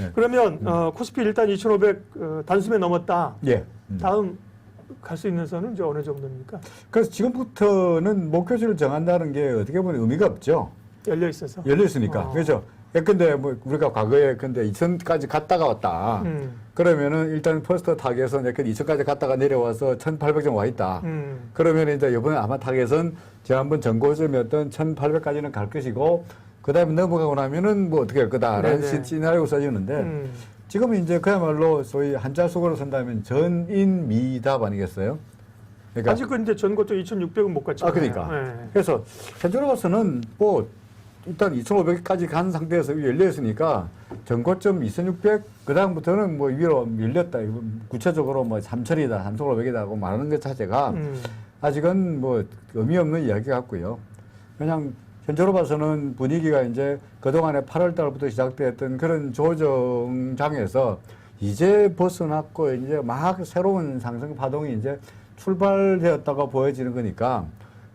예. 그러면 어, 코스피 일단 2,500 어, 단숨에 넘었다. 예. 음. 다음 갈 수 있는 선은 이제 어느 정도입니까? 그래서 지금부터는 목표치를 정한다는 게 어떻게 보면 의미가 없죠. 열려 있어서. 열려 있으니까. 어. 그렇죠. 예컨대 뭐 우리가 과거에 근데 2000까지 갔다가 왔다. 음. 그러면은 일단 퍼스트 타겟은 예컨 2000까지 갔다가 내려와서 1800점 와 있다. 음. 그러면 이제 이번에 아마 타겟은 지난번 전고점이었던 1800까지는 갈 것이고 그 다음에 넘어가고 나면은 뭐 어떻게 할 거다라는 네네. 시- 시나리오가 써지는데 음. 지금은 이제 그야말로 소위 한자 속어로 쓴다면 전인미답 아니겠어요? 그러니까 아직은 이제 전고점 2,600은 못 갔죠. 아, 그러니까. 그래서 현재로 봐서는 뭐 일단 2,500까지 간 상태에서 열려 있으니까 전고점 2,600 그다음부터는 뭐 위로 밀렸다. 구체적으로 뭐 3,000이다, 3,500이다고 말하는 것 자체가 음. 아직은 뭐 의미 없는 이야기 같고요. 그냥 현재로 봐서는 분위기가 이제 그동안에 8월 달부터 시작되었던 그런 조정장에서 이제 벗어났고 이제 막 새로운 상승 파동이 이제 출발되었다고 보여지는 거니까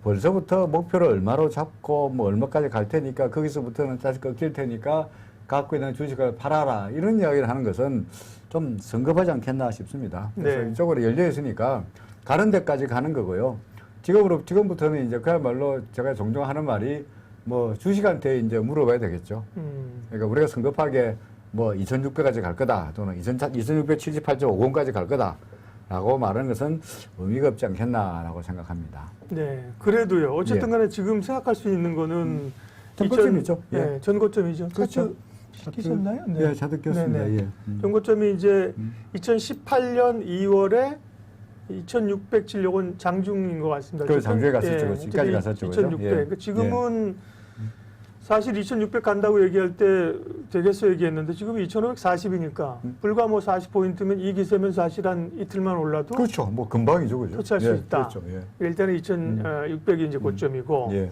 벌써부터 목표를 얼마로 잡고 뭐 얼마까지 갈 테니까 거기서부터는 다시 꺾일 테니까 갖고 있는 주식을 팔아라 이런 이야기를 하는 것은 좀 성급하지 않겠나 싶습니다. 그래서 네. 이쪽으로 열려 있으니까 가는 데까지 가는 거고요. 지금으로 지금부터는 이제 그야말로 제가 종종 하는 말이 뭐 주식한테 이제 물어봐야 되겠죠. 음. 그러니까 우리가 성급하게 뭐 2,600까지 갈 거다 또는 2,678.50까지 갈 거다 라고 말하는 것은 의미가 없지 않겠나라고 생각합니다. 네. 그래도요. 어쨌든 예. 간에 지금 생각할 수 있는 거는 전고점이죠. 2000 예. 네, 전고점이죠. 그렇죠. 차트 시키셨나요? 예, 잘 듣겠습니다. 네네. 예. 음. 전고점이 이제 음. 2018년 2월에 2,607 요건 장중인 것 같습니다. 그 장중에 갔었죠. 예, 지금까지 갔었죠. 그죠? 2,600. 예. 그러니까 지금은 사실 2,600 간다고 얘기할 때 되겠어 얘기했는데 지금 2,540이니까 음. 불과 뭐 40포인트면 이 기세면 사실 한 이틀만 올라도 그렇죠. 뭐 금방이죠, 그죠? 터치할 수 예, 있다. 그렇죠. 예. 일단은 2,600이 이제 고점이고 예.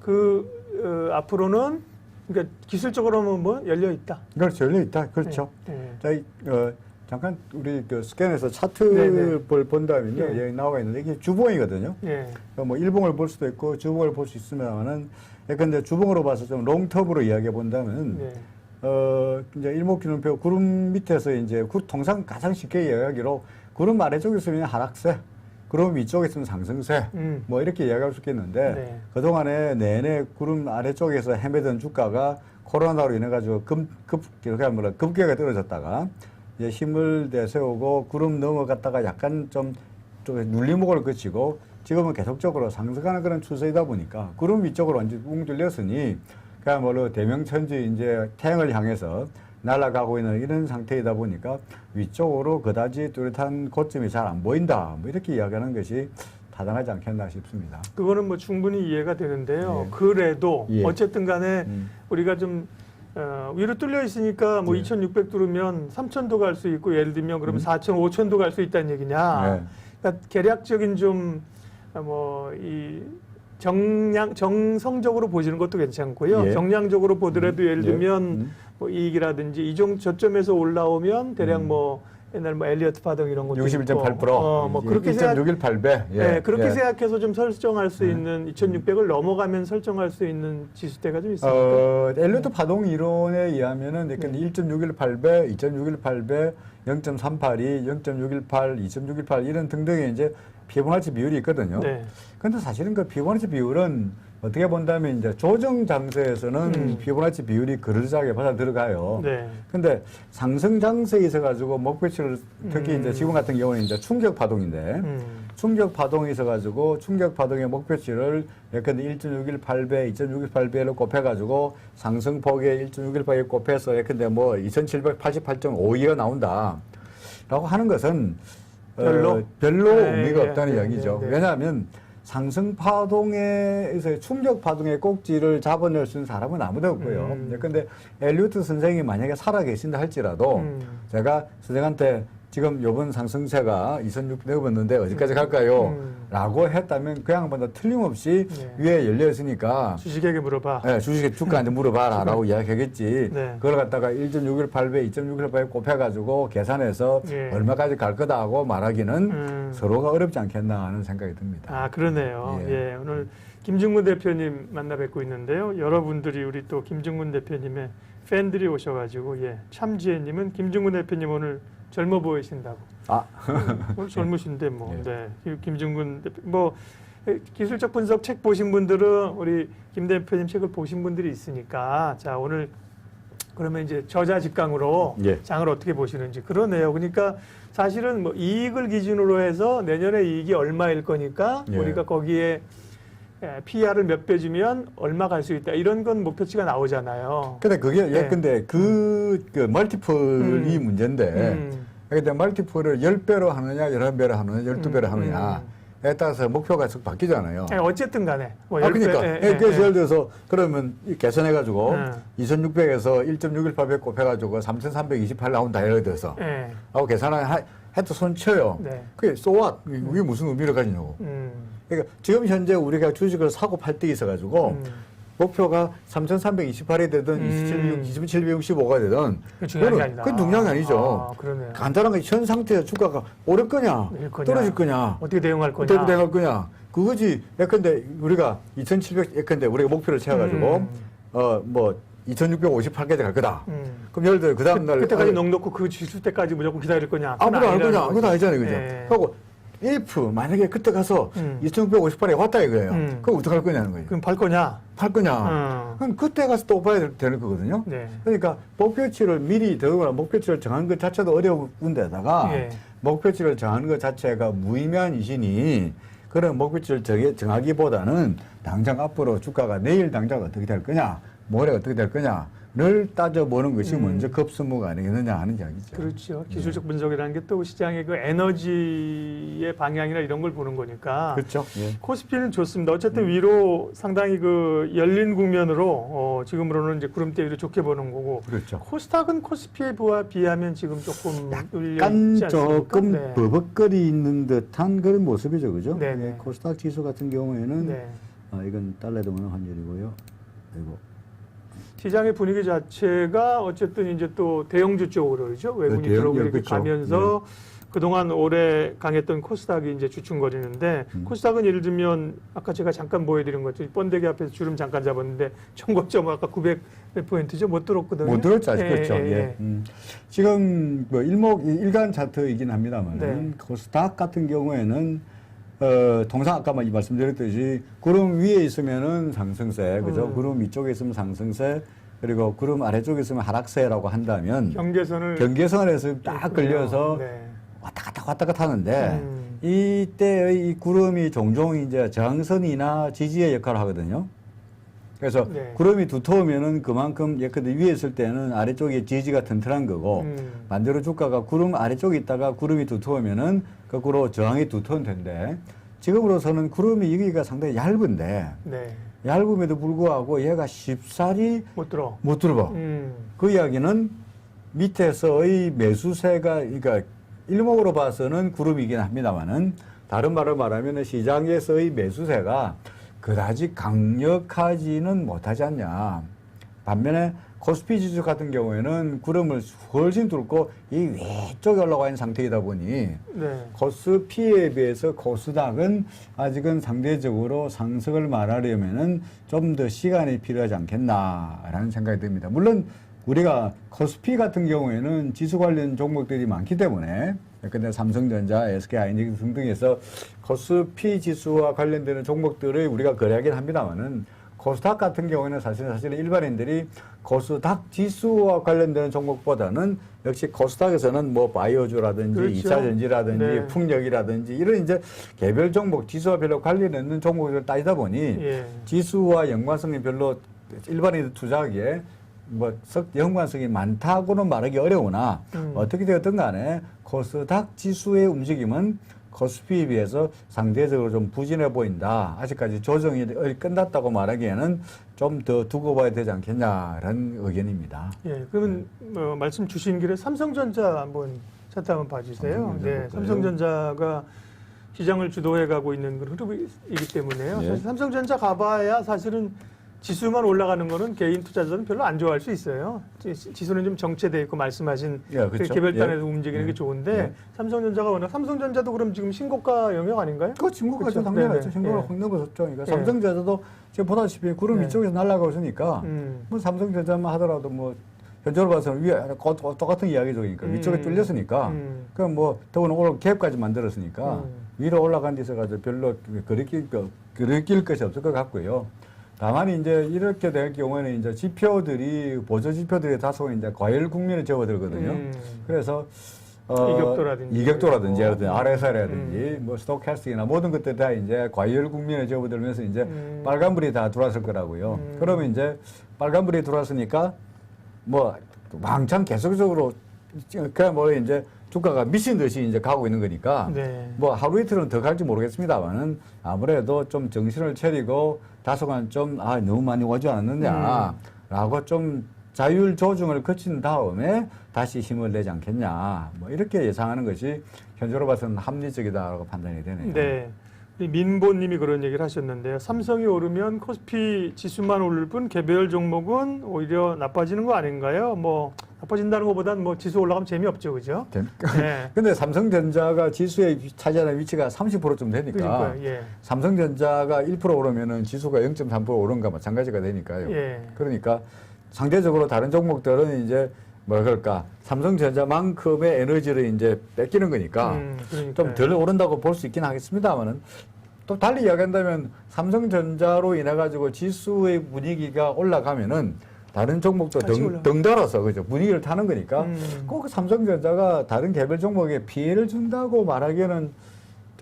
그 어, 앞으로는 그러니까 기술적으로는 뭐 열려 있다. 그렇죠. 열려 있다. 그렇죠. 네. 자, 이, 어, 잠깐 우리 그 스캔에서. 차트를 본다면요. 네. 여기 나와 있는데 이게 주봉이거든요. 네. 네. 그러니까 뭐 일봉을 볼 수도 있고 주봉을 볼 수 있으면은 예컨대 주봉으로 봐서 좀 롱텀으로 이야기해 본다면 네. 어 이제 일목균형표 구름 밑에서 이제 구- 통상 가장 쉽게 이야기하기로 구름 아래쪽에 있으면 하락세, 구름 위쪽에 있으면 상승세, 음. 뭐 이렇게 이야기할 수 있겠는데 네. 그 동안에 내내 구름 아래쪽에서 헤매던 주가가 코로나로 인해 가지고 급, 급, 그러니까 뭐라 급격하게 떨어졌다가 이제 힘을 내세우고 구름 넘어갔다가 약간 좀, 좀 눌림목을 거치고 지금은 계속적으로 상승하는 그런 추세이다 보니까 구름 위쪽으로 완전 웅 들렸으니 그야말로 대명천지 이제 태양을 향해서 날아가고 있는 이런 상태이다 보니까 위쪽으로 그다지 뚜렷한 고점이 잘 안 보인다. 뭐 이렇게 이야기하는 것이 타당하지 않겠나 싶습니다. 그거는 뭐 충분히 이해가 되는데요. 예. 그래도 예. 어쨌든 간에 음. 우리가 좀 어, 위로 뚫려 있으니까 뭐 예. 2,600 뚫으면 3,000도 갈 수 있고 예를 들면 그러면 음. 4,000, 5,000도 갈 수 있다는 얘기냐. 네. 그러니까 계략적인 좀 뭐 이 정량 정성적으로 보시는 것도 괜찮고요. 예. 정량적으로 보더라도 예를 예. 들면 음. 뭐 이익이라든지 이종 저점에서 올라오면 대략 음. 뭐 옛날 뭐 엘리어트 파동 이런 것도 61.8%. 있고. 어, 뭐 그렇게 생각 1.618배. 예. 네, 그렇게 예. 생각해서 좀 설정할 수 네. 있는 2,600을 넘어가면 설정할 수 있는 지수대가 좀 있습니까? 어, 엘리어트 파동 이론에 의하면은 네. 그러니까 1.618배, 2.618배, 0.382, 0.618, 2.618 이런 등등의 이제 피보나치 비율이 있거든요. 네. 근데 사실은 그 피보나치 비율은 어떻게 본다면 이제 조정 장세에서는 음. 피보나치 비율이 그르르하게 받아 들어가요. 네. 근데 상승 장세에 있어 가지고 목표치를 특히 음. 이제 지금 같은 경우는 이제 충격 파동인데 음. 충격 파동이 있어 가지고 충격 파동의 목표치를 예컨대 1.618배, 2.618배를 곱해 가지고 상승폭에 1.618배 곱해서 예컨대 뭐 2,788.52가 나온다. 라고 하는 것은 별로? 어, 별로 네, 의미가 네, 없다는 네, 이야기죠. 왜냐하면 상승 파동에서 충격 파동의 꼭지를 잡아낼 수 있는 사람은 아무도 없고요. 음. 예컨대 엘리오트 선생이 만약에 살아 계신다 할지라도 음. 제가 선생한테 지금 요번 상승세가 2,600 넘었는데 어디까지 갈까요? 음. 라고 했다면 그 양반도 틀림없이 네. 위에 열려 있으니까 주식에게 물어봐. 네, 주식에 주가한테 물어봐라 라고 이야기하겠지. 네. 그걸 갖다가 1.618배, 2.618배 곱해가지고 계산해서 예. 얼마까지 갈 거다 하고 말하기는 음. 서로가 어렵지 않겠나 하는 생각이 듭니다. 아, 그러네요. 예. 예. 오늘 김중근 대표님 만나 뵙고 있는데요. 여러분들이 우리 또 김중근 대표님의 팬들이 오셔가지고 예 참지혜님은 김중근 대표님 오늘 젊어 보이신다고 아, 오늘 젊으신데 뭐 예. 네. 김- 김중근 대표 뭐 에, 기술적 분석 책 보신 분들은 우리 김 대표님 책을 보신 분들이 있으니까 자 오늘 그러면 이제 저자 직강으로 예. 장을 어떻게 보시는지 그러네요. 그러니까 사실은 뭐 이익을 기준으로 해서 내년에 이익이 얼마일 거니까 예. 우리가 거기에 PR을 몇 배 주면 얼마 갈 수 있다 이런 건 목표치가 나오잖아요. 근데 그게 네. 예, 근데 그, 그 멀티플이 음. 문제인데 음. 근데 멀티플을 10배로 하느냐, 11배로 하느냐, 12배로 음, 하느냐 에 따라서 목표가 쭉 바뀌잖아요. 예, 어쨌든 간에 뭐 아, 그러니까. 예, 예, 예, 그래서 예. 예를 들어서 그러면 이 계산해가지고 음. 2600에서 1.618배 곱해가지고 3328 나온다 예를 들어서 예. 하고 계산을 하- 해도 손 쳐요. 네. 그게 쏘아 그게 무슨 의미를 가지냐고. 음. 그러니까 지금 현재 우리가 주식을 사고 팔 때 있어 가지고 음. 목표가 3,328이 되든 음. 2765가 되든 그게 중요한 게 아니다. 그건 중요한 게 아니죠. 아. 간단한 게 현 상태에서 주가가 오를 거냐, 일 거냐, 떨어질 거냐, 어떻게 대응할 거냐. 어떻게 될 거냐. 그거지. 예컨대 우리가 2,700 예컨대 우리가 목표를 채워가지고 음. 어뭐 2,658까지 갈 거다. 음. 그럼 예를 들어 그 다음 날 그때까지 아, 넉 놓고 그 지수 때까지 무조건 기다릴 거냐? 아무도 안 거냐. 그건 아니잖아요, 그죠? 예. 하고 if 만약에 그때 가서 음. 2,658에 왔다 이거예요. 음. 그럼 어떻게 할 거냐는 거예요. 그럼 팔 거냐? 팔 거냐. 어. 그럼 그때 가서 또 봐야 될- 되는 거거든요. 네. 그러니까 목표치를 미리 더구나 목표치를 정하는 것 자체도 어려운 데다가 예. 목표치를 정하는 것 자체가 무의미한 이시니 그런 목표치를 정하기보다는 당장 앞으로 주가가 내일 당장 어떻게 될 거냐, 모레 어떻게 될 거냐를 따져보는 것이 음. 먼저 급수무가 아니겠느냐 하는 이야기죠. 그렇죠. 기술적 분석이라는 게 또 시장의 그 에너지의 방향이나 이런 걸 보는 거니까. 그렇죠. 예. 코스피는 좋습니다. 어쨌든 위로 상당히 그 열린 국면으로 어, 지금으로는 이제 구름대 위로 좋게 보는 거고. 그렇죠. 코스닥은 코스피에 비하- 비하면 지금 조금 약간? 조금 네. 버벅거리 있는 듯한 그런 모습이죠, 그죠? 네, 네. 예, 코스닥 지수 같은 경우에는 네. 아, 이건 달러 동원 환율이고요. 그리고 시장의 분위기 자체가 어쨌든 이제 또 대형주 쪽으로 그죠 외국인이 대형- 들어오고 예, 이렇게. 가면서 그동안 오래 강했던 코스닥이 이제 주춤거리는데 음. 코스닥은 예를 들면 아까 제가 잠깐 보여드린 것처럼 번데기 앞에서 주름 잠깐 잡았는데 총고점 아까 900몇 포인트죠 못 들었거든요. 못 아직 예, 그렇죠. 예, 예. 예. 음. 지금 뭐 일목 일간 차트이긴 합니다만 네. 코스닥 같은 경우에는 어, 통상 아까 말- 말씀드렸듯이 구름 위에 있으면은 상승세, 그죠? 음. 구름 위쪽에 있으면 상승세, 그리고 구름 아래쪽에 있으면 하락세라고 한다면 경계선을 경계선에서 딱. 걸려서 네. 왔다 갔다 왔다 갔다 하는데 음. 이때의 이 구름이 종종 이제 저항선이나 지지의 역할을 하거든요. 그래서 네. 구름이 두터우면은 그만큼 예컨대 위에 있을 때는 아래쪽에 지지가 튼튼한 거고 음. 반대로 주가가 구름 아래쪽에 있다가 구름이 두터우면은 거꾸로 저항이 두터운 텐데 지금으로서는 구름이 여기가 상당히 얇은데 네. 얇음에도 불구하고 얘가 쉽사리 못 들어. 못 들어봐. 음. 그 이야기는 밑에서의 매수세가 그러니까 일목으로 봐서는 구름이긴 합니다만은 다른 말로 말하면 시장에서의 매수세가 그다지 강력하지는 못하지 않냐. 반면에 코스피 지수 같은 경우에는 구름을 훨씬 뚫고 이 위쪽에 올라가 있는 상태이다 보니 네. 코스피에 비해서 코스닥은 아직은 상대적으로 상승을 말하려면은 좀 더 시간이 필요하지 않겠나라는 생각이 듭니다. 물론 우리가 코스피 같은 경우에는 지수 관련 종목들이 많기 때문에 근데 삼성전자, SK하이닉스 등등에서 코스피 지수와 관련되는 종목들을 우리가 거래하긴 합니다만은 코스닥 같은 경우에는 사실 사실은 일반인들이 코스닥 지수와 관련되는 종목보다는 역시 코스닥에서는 뭐 바이오주라든지 그렇죠. 이차 전지라든지 네. 풍력이라든지 이런 이제 개별 종목 지수와 별로 관련 있는 종목을 따지다 보니 예. 지수와 연관성이 별로 일반인들 투자하기에 뭐썩 연관성이 많다고는 말하기 어려우나 음. 어떻게 되었든 간에 코스닥 지수의 움직임은 코스피에 비해서 상대적으로 좀 부진해 보인다. 아직까지 조정이 끝났다고 말하기에는 좀 더 두고 봐야 되지 않겠냐라는 의견입니다. 예, 그러면 뭐 말씀 주신 길에 삼성전자 한번 차트 한번 봐주세요. 삼성전자 네? 삼성전자가 시장을 주도해 가고 있는 그런 흐름이기 때문에요. 예. 사실 삼성전자 가봐야 사실은 지수만 올라가는 거는 개인 투자자는 별로 안 좋아할 수 있어요. 지- 지수는 좀 정체돼 있고 말씀하신 예, 그 그렇죠. 개별단에서 예. 움직이는 예. 게 좋은데 예. 삼성전자가 워낙 삼성전자도 그럼 지금 신고가 영역 아닌가요? 그 그렇죠. 당연하죠. 신고를 예. 확 넘어섰죠. 그러니까 예. 삼성전자도 지금 보다시피 구름 네. 이쪽에서 날아가고 있으니까 음. 뭐 삼성전자만 하더라도 뭐 현재로 봐서는 위에 똑같은 이야기적이니까 음. 위쪽에 뚫렸으니까 음. 그럼 뭐 더구나 오늘 갭까지 만들었으니까 음. 위로 올라간 데서 가지고 별로 거 그리낄 것이 없을 것 같고요. 다만 이제 이렇게 될 경우에는 이제 지표들이 보조 지표들이 다소 이제 과열 국면에 접어들거든요. 음. 그래서 어, 이격도라든지 이격도라든지 뭐. 라든지 RSI라든지 뭐 스토캐스팅이나 모든 것들 다 이제 과열 국면에 접어들면서 이제 음. 빨간불이 다 들어왔을 거라고요. 음. 그러면 이제 빨간불이 들어왔으니까 뭐 왕창 계속적으로 그냥 뭐 이제 주가가 미친 듯이 이제 가고 있는 거니까 네. 뭐 하루 이틀은 더 갈지 모르겠습니다만은 아무래도 좀 정신을 차리고 다소간 좀 아 너무 많이 오지 않았느냐라고 좀 자율 조정을 거친 다음에 다시 힘을 내지 않겠냐 뭐 이렇게 예상하는 것이 현재로 봐서는 합리적이다라고 판단이 되네요. 네. 민보님이 그런 얘기를 하셨는데요. 삼성이 오르면 코스피 지수만 오를 뿐 개별 종목은 오히려 나빠지는 거 아닌가요? 뭐 나빠진다는 것보다는 뭐 지수 올라가면 재미없죠, 그죠? 된- 네. 근데 삼성전자가 지수에 차지하는 위치가 30%좀 되니까. 예. 삼성전자가 1% 오르면은 지수가 0.3% 오른 거 마 찬가지가 되니까요. 예. 그러니까 상대적으로 다른 종목들은 이제 뭐라 그럴까 삼성전자만큼의 에너지를 이제 뺏기는 거니까 음, 그러니까요. 좀덜 오른다고 볼 수 있긴 하겠습니다만은 또 달리 이야기한다면 삼성전자로 인해 가지고 지수의 분위기가 올라가면은 다른 종목도 등. 등달아서 그죠 분위기를 타는 거니까 음. 꼭 삼성전자가 다른 개별 종목에 피해를 준다고 말하기에는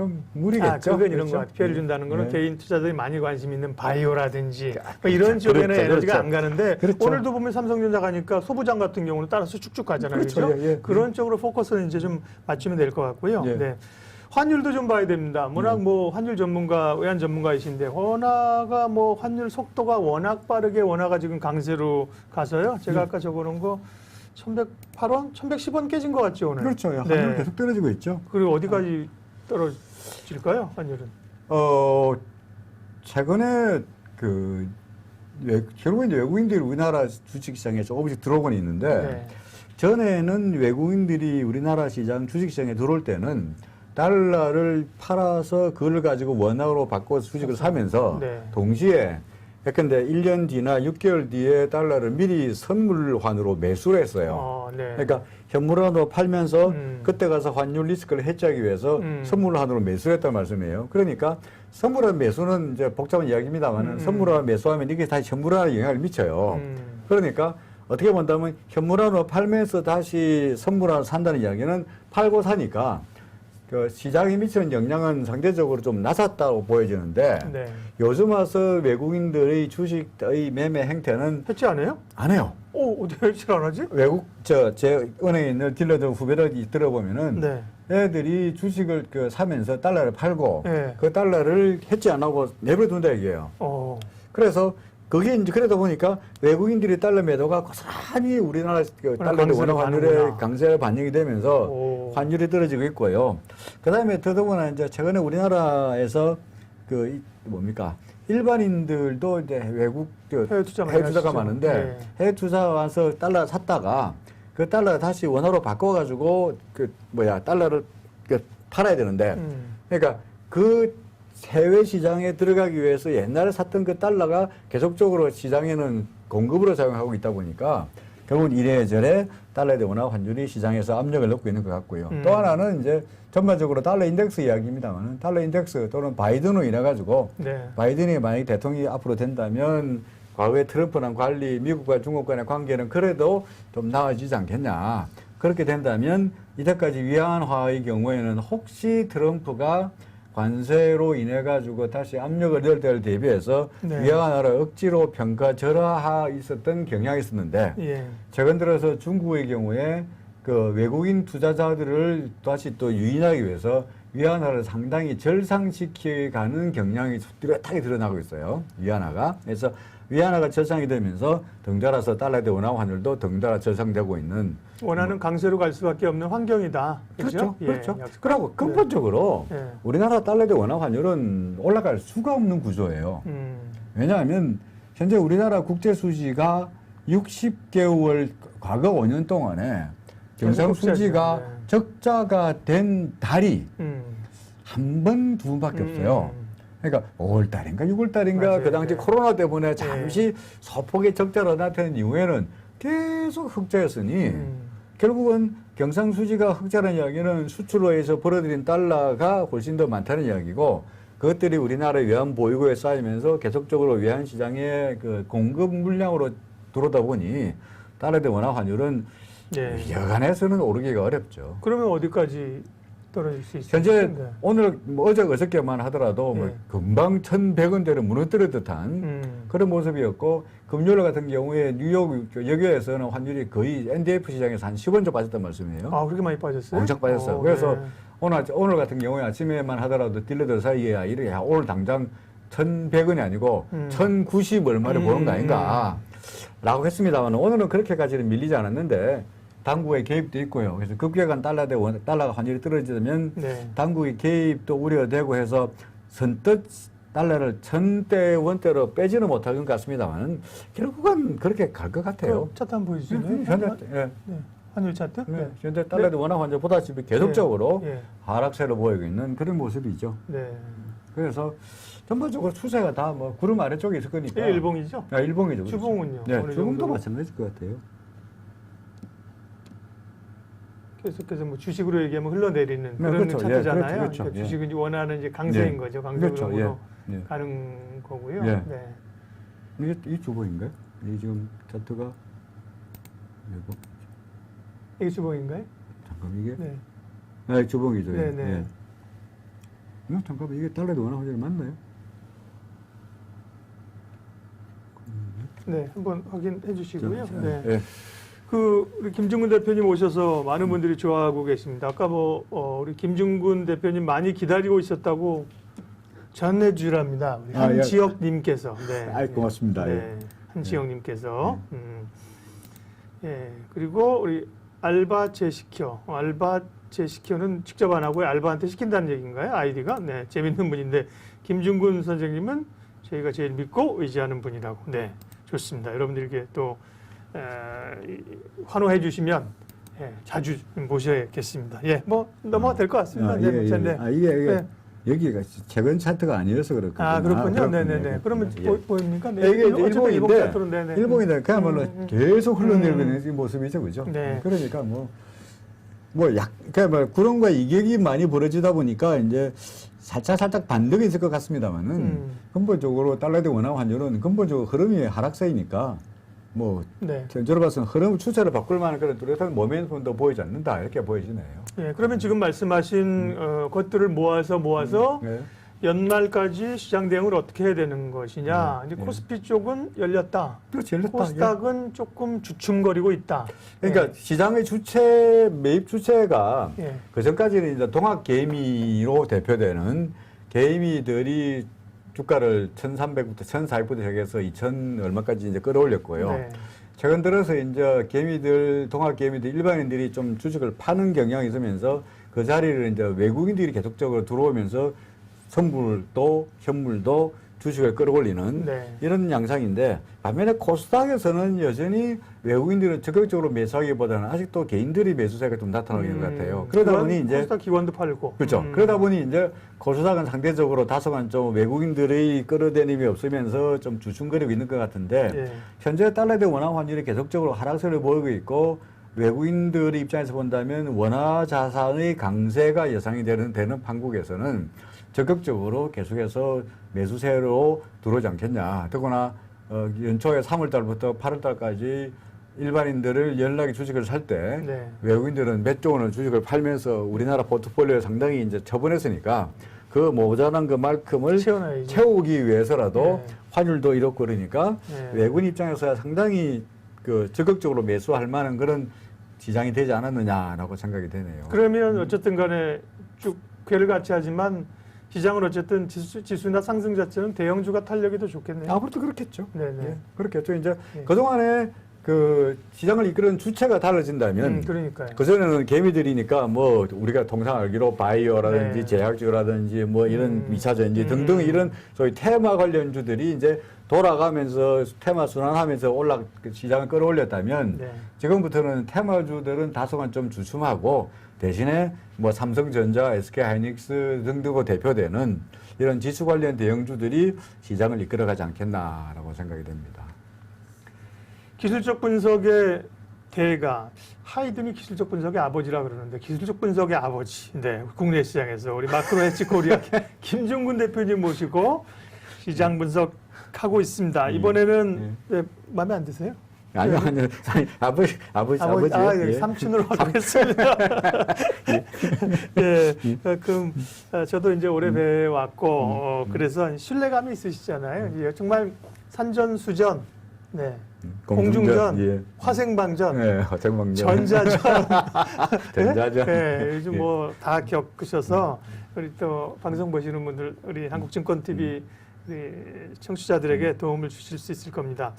좀 무리겠죠. 아, 그건 이런 그렇죠? 것 같아요. 피해를 준다는 거는 네. 개인 투자들이 많이 관심 있는 바이오라든지 뭐 그렇죠. 이런 쪽에는 그렇죠. 에너지가 그렇죠. 안 가는데 그렇죠. 오늘도 보면 삼성전자 가니까 소부장 같은 경우는 따라서 쭉쭉 가잖아요. 그렇죠. 그렇죠? 예, 예. 그런 쪽으로 포커스는 이제 좀 맞추면 될 것 같고요. 예. 네. 환율도 좀 봐야 됩니다. 워낙 뭐 환율 전문가, 외환 전문가이신데 원화가 뭐 환율 속도가 워낙 빠르게 원화가 지금 강세로 가서요. 제가 아까 적어놓은 거 1108원, 1110원 깨진 것 같죠 오늘. 그렇죠. 네. 환율 계속 떨어지고 있죠. 그리고 어디까지 떨어 질까요 환율은? 어 최근에 그 외, 이제 외국인들이 우리나라 주식시장에 조금씩 들어오곤 있는데 네. 전에는 외국인들이 우리나라 시장 주식시장에 들어올 때는 달러를 팔아서 그걸 가지고 원화로 바꿔서 주식을 사면서 네. 동시에 예컨대 1년 뒤나 6개월 뒤에 달러를 미리 선물환으로 매수를 했어요. 어, 네. 그러니까 현물환으로 팔면서 음. 그때 가서 환율 리스크를 해지하기 위해서 음. 선물환으로 매수를 했단 말씀이에요. 그러니까 선물환 매수는 이제 복잡한 이야기입니다만 음. 은 선물환 매수하면 이게 다시 현물환에 영향을 미쳐요. 음. 그러니까 어떻게 본다면 현물환으로 팔면서 다시 선물환을 산다는 이야기는 팔고 사니까 그 시장에 미치는 영향은 상대적으로 좀 낮았다고 보여지는데 네. 요즘 와서 외국인들의 주식의 매매 행태는 해치 안 해요? 안 해요. 오, 어떻게 해치를 안 하지? 외국 저 제 은행에 있는 딜러들 후배들 들어보면은 네. 애들이 주식을 그 사면서 달러를 팔고 네. 그 달러를 해지 안 하고 내버려둔다 이게요. 어. 그래서 그게 이제 그러다 보니까 외국인들이 달러 매도가 고스란히 우리나라 그 달러 원화 환율의. 강세를 반영이 되면서 오. 환율이 떨어지고 있고요. 그 다음에 더더구나 이제 최근에 우리나라에서 그 이- 뭡니까 일반인들도 이제 외국 그 해외 투자 해외 투자가. 많은데 네. 해외 투자 와서 달러 샀다가 그 달러 다시 원화로 바꿔가지고 그 뭐야 달러를 그 팔아야 되는데 음. 그러니까 그 해외 시장에 들어가기 위해서 옛날에 샀던 그 달러가 계속적으로 시장에는 공급으로 작용하고 있다 보니까 결국은 이래저래 달러에 대한 원화 환율이 시장에서 압력을 넣고 있는 것 같고요. 음. 또 하나는 이제 전반적으로 달러 인덱스 이야기입니다만 달러 인덱스 또는 바이든으로 인해 가지고 네. 바이든이 만약에 대통령이 앞으로 된다면 과거에 트럼프랑 관리, 미국과 중국 간의 관계는 그래도 좀 나아지지 않겠냐. 그렇게 된다면 이때까지 위안화의 경우에는 혹시 트럼프가 관세로 인해 가지고 다시 압력을 넣을 때를 대비해서 네. 위안화를 억지로 평가 절하하 있었던 경향이 있었는데 예. 최근 들어서 중국의 경우에 그 외국인 투자자들을 다시 또 유인하기 위해서 위안화를 상당히 절상시켜가는 경향이 뚜렷하게 드러나고 있어요. 위안화가. 그래서 위안화가 절상이 되면서 덩달아서 달러 대 원화 환율도 덩달아 절상되고 있는 원하는 강세로 갈 수밖에 없는 환경이다. 그렇죠. 예, 그렇죠. 그리고 근본적으로 네. 우리나라 달러 대 원화 환율은 올라갈 수가 없는 구조예요. 음. 왜냐하면 현재 우리나라 국제 수지가 60개월 과거 5년 동안에 경상. 수지가 네. 적자가 된 달이 음. 한 번, 두 번밖에 없어요. 음. 그러니까 5월 달인가 6월 달인가 맞아요. 그 당시 네. 코로나 때문에 잠시 소폭의 적자로 나타난 이후에는 계속 흑자였으니 음. 결국은 경상수지가 흑자라는 이야기는 수출로 해서 벌어들인 달러가 훨씬 더 많다는 이야기고 그것들이 우리나라의 외환 보유고에 쌓이면서 계속적으로 외환 시장의 그 공급 물량으로 들어오다 보니 달러대 원화 환율은 예. 여간해서는 오르기가 어렵죠. 그러면 어디까지 떨어질 수 있어요? 현재 네. 오늘 뭐 어제 어저께만 하더라도 뭐 예. 금방 1,100원대를 무너뜨려 듯한 음. 그런 모습이었고 금요일 같은 경우에 뉴욕 여기에서는 환율이 거의 NDF 시장에서 한 10원 정도 빠졌단 말씀이에요. 아 그렇게 많이 빠졌어요? 엄청 빠졌어요. 어, 그래서 네. 오늘, 오늘 같은 경우에 아침에만 하더라도 딜러들 사이에 아, 이렇게 야, 오늘 당장 1,100원이 아니고 음. 1,090 얼마를 음. 보는 거 아닌가 라고 했습니다만 오늘은 그렇게까지는 밀리지 않았는데 당국의 개입도 있고요. 그래서 급격한 달러 대 원, 달러가 환율이 떨어지면 네. 당국의 개입도 우려되고 해서 선뜻 달러를 천대 원대로 빼지는 못할 것 같습니다만 결국은 그렇게 갈 것 같아요. 그 차트 한번 보여주세요. 음, 현재 예. 네. 환율 차트? 네. 현재 달러도 원화 환율 보다시피 계속적으로 예. 하락세로 보이고 있는 그런 모습이죠. 네. 그래서 전반적으로 추세가 다 뭐 구름 아래쪽에 있을 거니까. 이게 일봉이죠? 아, 일봉이죠. 그렇죠. 주봉은요? 네, 주봉도? 마찬가지일 것 같아요. 계속해서 뭐 주식으로 얘기하면 흘러내리는 네, 그런 그렇죠. 예, 차트잖아요. 그렇죠, 그렇죠. 그러니까 예. 주식은 이제 원하는 이제 강세인 네. 거죠. 강세으로 그렇죠. 예. 예. 가는 거고요. 예. 네. 이게 이 주봉인가요? 이 지금 차트가 이거 이게 주봉인가요? 잠깐 이게 네. 네, 주봉이죠. 네, 예. 네. 예. 어, 잠깐만 이게 달러도 원화 환율 맞나요? 네. 한번 확인해 주시고요. 자, 네. 예. 그 우리 김중근 대표님 오셔서 많은 분들이 좋아하고 계십니다. 아까 뭐 어, 우리 김중근 대표님 많이 기다리고 있었다고 전해주랍니다. 우리 아, 예. 한지혁님께서. 네. 아이, 고맙습니다. 네. 예. 한지혁님께서. 음. 예. 그리고 우리 알바 제시켜. 어, 알바 제시켜는 직접 안 하고 알바한테 시킨다는 얘기인가요? 아이디가? 네. 재밌는 분인데 김중근 선생님은 저희가 제일 믿고 의지하는 분이라고. 네. 좋습니다. 여러분들께 또 환호해 주시면 예, 자주 모셔야겠습니다. 예, 뭐 넘어가 될 것 같습니다. 아, 네, 예, 예. 목사님. 아, 이게, 이게 네. 여기가 최근 차트가 아니어서 그렇거든요. 아 그렇군요. 아, 네네네. 그렇군요. 그러면 예. 보, 보입니까? 네. 예, 이게 일본 일본인데 차트로, 네네. 일본인데 그야말로 음, 음. 계속 흘러내리고 음. 모습이죠, 그죠? 네. 그러니까 뭐, 뭐 약, 그뭐 구름과 이격이 많이 벌어지다 보니까 이제 살짝 살짝 반등이 있을 것 같습니다만은 음. 근본적으로 달러대 원화 환율은 근본적으로 흐름이 하락세이니까 뭐 네. 저로 봐서는 흐름 추세를 바꿀 만한 그런 뚜렷한 모멘텀도 보이지 않는다 이렇게 보여지네요. 예, 그러면 지금 말씀하신 어, 것들을 모아서 모아서 네. 연말까지 시장 대응을 어떻게 해야 되는 것이냐. 네, 이제 네. 코스피 쪽은 열렸다. 그렇지, 열렸다. 코스닥은 조금 주춤거리고 있다. 그러니까 시장의 주체 매입 주체가 예. 그 전까지는 이제 동학 개미로 대표되는 개미들이 주가를 1,300부터 1,400부터 시작해서 2,000 얼마까지 이제 끌어올렸고요. 네. 최근 들어서 이제 개미들, 동학 개미들 일반인들이 좀 주식을 파는 경향이 있으면서 그 자리를 이제 외국인들이 계속적으로 들어오면서 선물도 현물도 주식을 끌어올리는 네. 이런 양상인데 반면에 코스닥에서는 여전히 외국인들은 적극적으로 매수하기보다는 아직도 개인들이 매수세가 좀 나타나고 있는 것 같아요. 그러다 기관, 보니 이제 코스닥 기관도 팔고. 그렇죠. 음. 그러다 보니 이제 코스닥은 상대적으로 다소간 좀 외국인들의 끌어대림이 없으면서 좀 주춤거리고 있는 것 같은데 예. 현재 달러에 대한 원화 환율이 계속적으로 하락세를 보이고 있고 외국인들의 입장에서 본다면 원화 자산의 강세가 예상이 되는 되는 판국에서는 적극적으로 계속해서 매수세로 들어오지 않겠냐. 더구나 어, 연초에 3월 달부터 8월 달까지 일반인들을 연락이 주식을 살때 네. 외국인들은 몇조 원을 주식을 팔면서 우리나라 포트폴리오에 상당히 이제 처분했으니까 그 모자란 그만큼을. 채우기 위해서라도 네. 환율도 이렇고 그러니까 네. 외국인 입장에서 상당히 그 적극적으로 매수할 만한 그런 시장이 되지 않았느냐라고 생각이 되네요. 그러면 어쨌든 간에 쭉 괴를 같이 하지만 시장은 어쨌든 지수, 지수나 상승 자체는 대형주가 탄력이 더 좋겠네요. 앞으로도 그렇겠죠. 네네. 예, 그렇겠죠. 이제 예. 그동안에 그 시장을 이끄는 주체가 달라진다면 음, 그러니까요. 그전에는 개미들이니까 뭐 우리가 통상 알기로 바이오라든지 네. 제약주라든지 뭐 이런 음. 미차전지 음. 등등 이런 소위 테마 관련주들이 이제 돌아가면서 테마 순환하면서 올라 그 시장을 끌어올렸다면 네. 지금부터는 테마주들은 다소간 좀 주춤하고 대신에 뭐 삼성전자, SK하이닉스 등등으로 대표되는 이런 지수 관련 대형주들이 시장을 이끌어가지 않겠나라고 생각이 됩니다. 기술적 분석의 대가 하이든이 기술적 분석의 아버지라 그러는데 기술적 분석의 아버지, 네 국내 시장에서 우리 마크로 해치 코리아 김종근 대표님 모시고 시장 분석하고 있습니다. 이번에는 네, 마음에 안 드세요? 아니요, 아니요. 아니, 아버지, 아버지, 아버지. 아, 예, 예. 삼촌으로 하겠습니다. 예, 그럼 어, 저도 이제 오래 뵈왔고 어, 그래서 신뢰감이 있으시잖아요. 예, 정말 산전수전, 네, 공중전, 예. 화생방전, 예, 정방전. 전자전, 전자전. 예, 요즘 뭐 다 겪으셔서 우리 또 방송 보시는 분들 우리 한국증권 TV 우리 청취자들에게 도움을 주실 수 있을 겁니다.